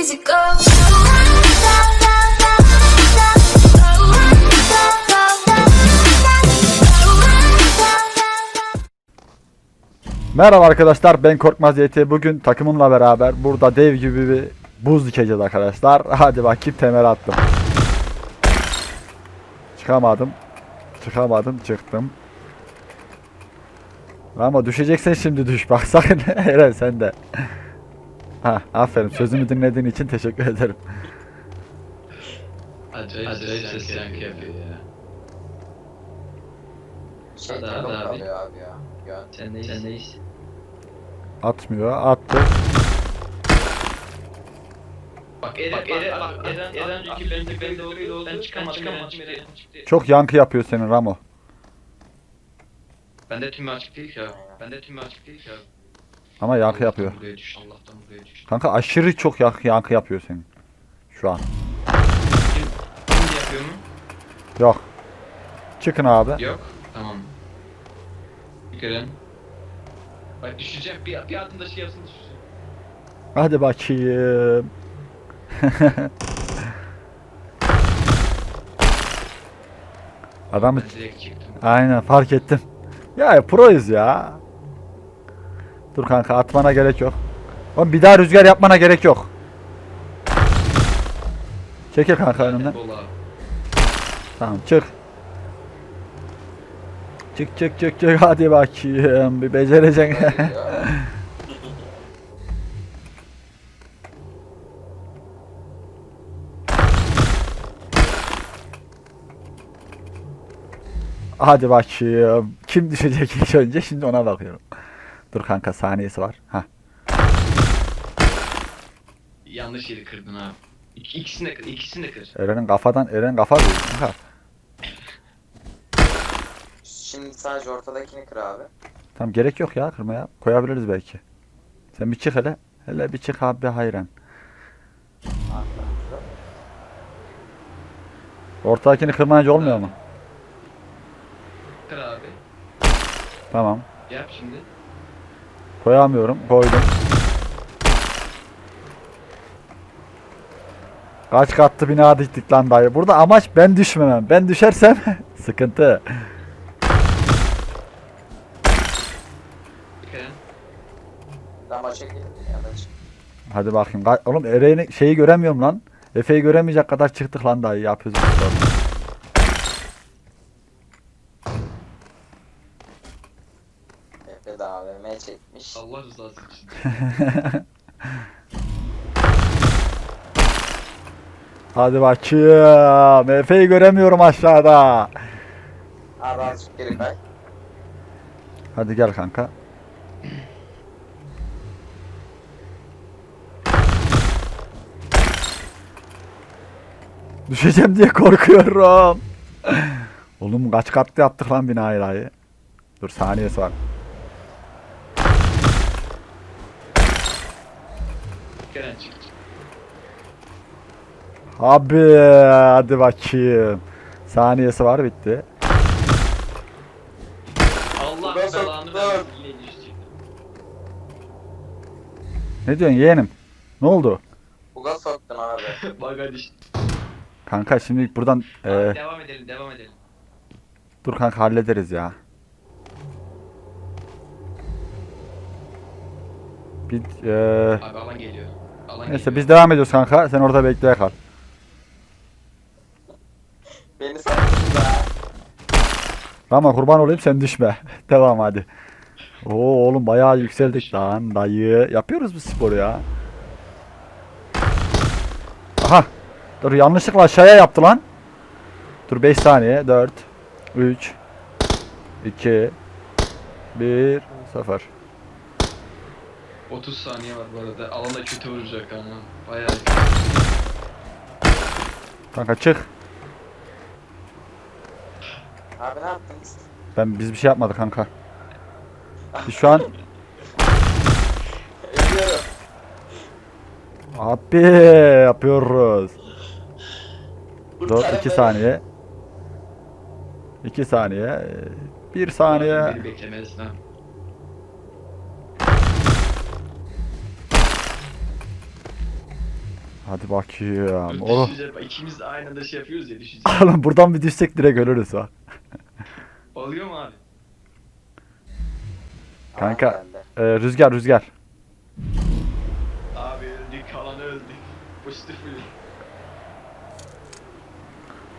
easy go. Merhaba arkadaşlar ben Korkmaz YT bugün takımımla beraber burada dev gibi bir buz dikeceğiz arkadaşlar. Hadi bakayım temel attım. Çıkamadım. Çıkamadım çıktım. Ama düşeceksen şimdi düş bak sakın Eren sen de. Ha aferin sözümü dinlediğin için teşekkür ederim. Acayip, Acayip ses yankı yapıyor ya. Şey Hadi abi, abi. ya. Yön. Sen neyiz? Sen neyiz? Atmıyor attı. Bak Eren, bak, Eren, bak, Eren, Eren önceki bende bende oluyor, ben çıkamadım, çıkamadım, Eren çıktı. Çok yankı yapıyor senin Ramo. Bende tümü açık değil ki abi. Bende tümü açık değil ki abi. Ama yankı yapıyor. Buraya düştü. Allah'tan buraya düştü. Kanka aşırı çok yankı, yankı yapıyor senin. Şu an. Kim yapıyor mu? Yok. Çıkın abi. Yok. Tamam. Eren. Bak düşeceğim, bir, bir adımda şey yapsın düşeceğim. Hadi bakayım. Adamı Ben direkt çıktım. aynen fark ettim. Ya proyuz ya. Dur kanka atmana gerek yok. Oğlum bir daha rüzgar yapmana gerek yok. Çekil kanka önümden. Tamam çık. Çık çık çık çık hadi bakayım bir becereceksin. Hadi bakayım. Kim düşecek ilk önce şimdi ona bakıyorum. Dur kanka saniyesi var. Ha. Yanlış yeri kırdın abi. İk, ikisini de kır, ikisini de kır. Eren'in kafadan Eren kafa kanka. Şimdi sadece ortadakini kır abi. Tamam gerek yok ya kırmaya. Koyabiliriz belki. Sen bir çık hele. Hele bir çık abi hayran. Ortadakini kırmayınca olmuyor mu? Kır abi. Tamam. Yap şimdi. Koyamıyorum. Koydum. Kaç katlı bina diktik lan dayı. Burada amaç ben düşmemem. Ben düşersem sıkıntı. Hadi bakayım. Ka- Oğlum Eren'i şeyi göremiyorum lan. Efe'yi göremeyecek kadar çıktık lan dayı. Yapıyoruz. Allah rızası için. Hadi bakayım. Efe'yi göremiyorum aşağıda. Abi azıcık geri kay. Hadi gel kanka. Düşeceğim diye korkuyorum. Oğlum kaç katlı yaptık lan binayı. Dur saniyesi var. Çık. Abi hadi bakayım. Saniyesi var bitti. Allah Ben belanı versin yine düşecek. Ne diyorsun yeğenim? Ne oldu? Buga soktun abi. Baga düştü. Kanka şimdi buradan e, Devam edelim, devam edelim. dur kanka hallederiz ya. Bir, e, Abi alan geliyor. Alan neyse geliyor. biz devam ediyoruz kanka. Sen orada bekleye kal. Beni sattın da. Rama kurban olayım sen düşme. devam hadi. Oo oğlum bayağı yükseldik lan dayı. Yapıyoruz bu sporu ya. Aha. Dur yanlışlıkla aşağıya yaptı lan. Dur 5 saniye. 4 3 2 1 0 30 saniye var bu arada. Alanda kötü vuracak ama. Bayağı Kanka çık. Abi ne yaptınız? Ben biz bir şey yapmadık kanka. Biz şu an Ölüyorum. abi yapıyoruz. 4 2 saniye. 2 saniye. 1 saniye. Beni beklemelisin ha. Hadi bakayım. Düşeceğim. Bak, İkimiz de aynı anda şey yapıyoruz ya düşeceğiz. oğlum buradan bir düşsek direkt ölürüz bak. Oluyor mu abi? Kanka. Ee, rüzgar rüzgar. Abi öldük kalan öldük. Pozitif full.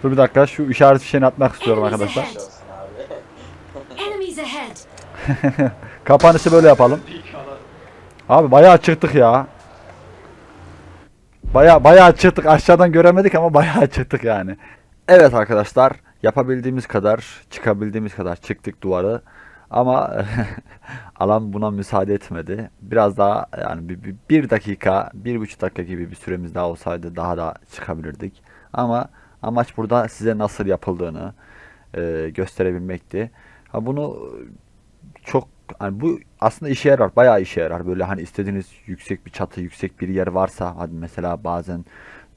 Dur bir dakika şu işaret fişeğini atmak istiyorum arkadaşlar. Enemies ahead. Kapanışı böyle yapalım. Abi bayağı çıktık ya. Bayağı bayağı çıktık. Aşağıdan göremedik ama bayağı çıktık yani. Evet arkadaşlar, yapabildiğimiz kadar, çıkabildiğimiz kadar çıktık duvarı. Ama alan buna müsaade etmedi. Biraz daha yani bir, bir, bir dakika, bir buçuk dakika gibi bir süremiz daha olsaydı daha da çıkabilirdik. Ama amaç burada size nasıl yapıldığını e, gösterebilmekti. Ha bunu çok hani bu aslında işe yarar. Bayağı işe yarar. Böyle hani istediğiniz yüksek bir çatı, yüksek bir yer varsa hadi mesela bazen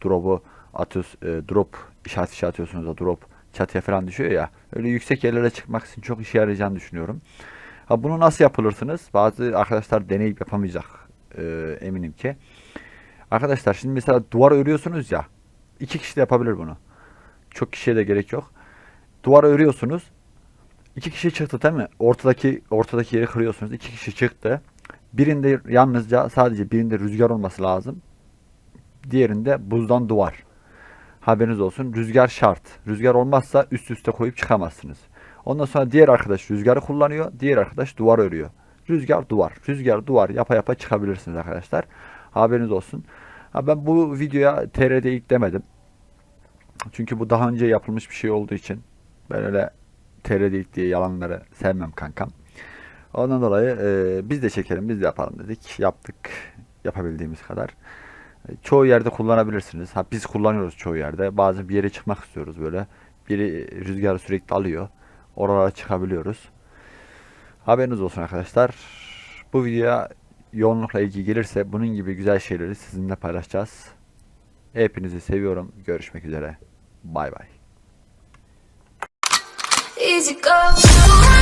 drop'u atıyoruz, e, drop işaret işe atıyorsunuz da drop çatıya falan düşüyor ya. Öyle yüksek yerlere çıkmak için çok işe yarayacağını düşünüyorum. Ha bunu nasıl yapılırsınız? Bazı arkadaşlar deneyip yapamayacak e, eminim ki. Arkadaşlar şimdi mesela duvar örüyorsunuz ya. iki kişi de yapabilir bunu. Çok kişiye de gerek yok. Duvar örüyorsunuz. İki kişi çıktı değil mi? Ortadaki ortadaki yeri kırıyorsunuz. İki kişi çıktı. Birinde yalnızca sadece birinde rüzgar olması lazım. Diğerinde buzdan duvar. Haberiniz olsun. Rüzgar şart. Rüzgar olmazsa üst üste koyup çıkamazsınız. Ondan sonra diğer arkadaş rüzgarı kullanıyor. Diğer arkadaş duvar örüyor. Rüzgar duvar. Rüzgar duvar yapa yapa çıkabilirsiniz arkadaşlar. Haberiniz olsun. Ha ben bu videoya TRD demedim. Çünkü bu daha önce yapılmış bir şey olduğu için ben öyle TRD diye yalanları sevmem kankam. Ondan dolayı e, biz de çekelim, biz de yapalım dedik. Yaptık yapabildiğimiz kadar. E, çoğu yerde kullanabilirsiniz. Ha biz kullanıyoruz çoğu yerde. Bazen bir yere çıkmak istiyoruz böyle. Biri rüzgarı sürekli alıyor. Oralara çıkabiliyoruz. Haberiniz olsun arkadaşlar. Bu videoya yoğunlukla ilgi gelirse bunun gibi güzel şeyleri sizinle paylaşacağız. Hepinizi seviyorum. Görüşmek üzere. Bay bay. Easy go.